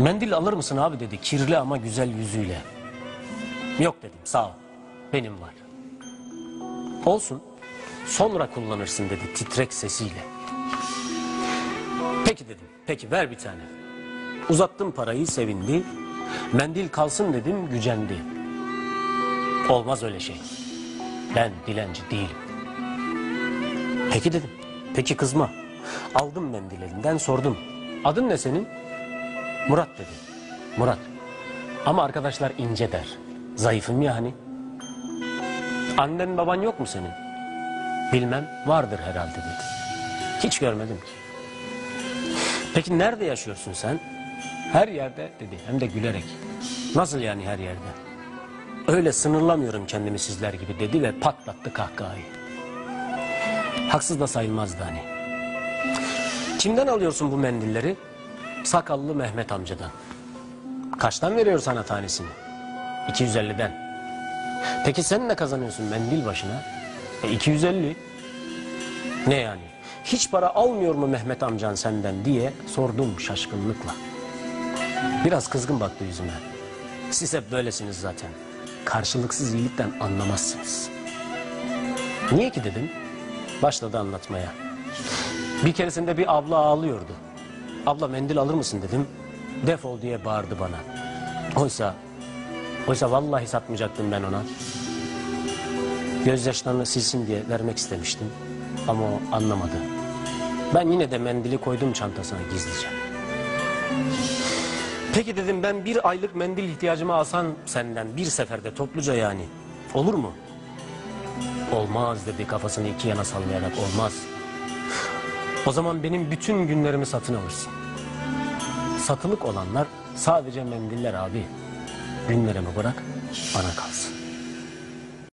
Mendil alır mısın abi dedi kirli ama güzel yüzüyle. Yok dedim sağ ol benim var. Olsun sonra kullanırsın dedi titrek sesiyle. Peki dedim peki ver bir tane. Uzattım parayı sevindi. Mendil kalsın dedim gücendi. Olmaz öyle şey. Ben dilenci değilim. Peki dedim. Peki kızma. Aldım mendil elinden sordum. Adın ne senin? Murat dedi. Murat. Ama arkadaşlar ince der. Zayıfım ya hani. Annen baban yok mu senin? Bilmem vardır herhalde dedi. Hiç görmedim ki. Peki nerede yaşıyorsun sen? Her yerde dedi hem de gülerek. Nasıl yani her yerde? Öyle sınırlamıyorum kendimi sizler gibi dedi ve patlattı kahkahayı. Haksız da sayılmazdı hani. Kimden alıyorsun bu mendilleri? Sakallı Mehmet amcadan. Kaçtan veriyor sana tanesini? 250'den. Peki sen ne kazanıyorsun mendil başına? E 250. Ne yani? Hiç para almıyor mu Mehmet amcan senden diye sordum şaşkınlıkla. Biraz kızgın baktı yüzüme. Siz hep böylesiniz zaten. Karşılıksız iyilikten anlamazsınız. Niye ki dedim. Başladı anlatmaya. Bir keresinde bir abla ağlıyordu. Abla mendil alır mısın dedim. Defol diye bağırdı bana. Oysa, oysa vallahi satmayacaktım ben ona. Gözyaşlarını silsin diye vermek istemiştim. Ama o anlamadı. Ben yine de mendili koydum çantasına gizlice. Peki dedim ben bir aylık mendil ihtiyacımı alsam senden bir seferde topluca yani. Olur mu? Olmaz dedi kafasını iki yana sallayarak olmaz. O zaman benim bütün günlerimi satın alırsın. Satılık olanlar sadece mendiller abi. Günlerimi bırak bana kalsın.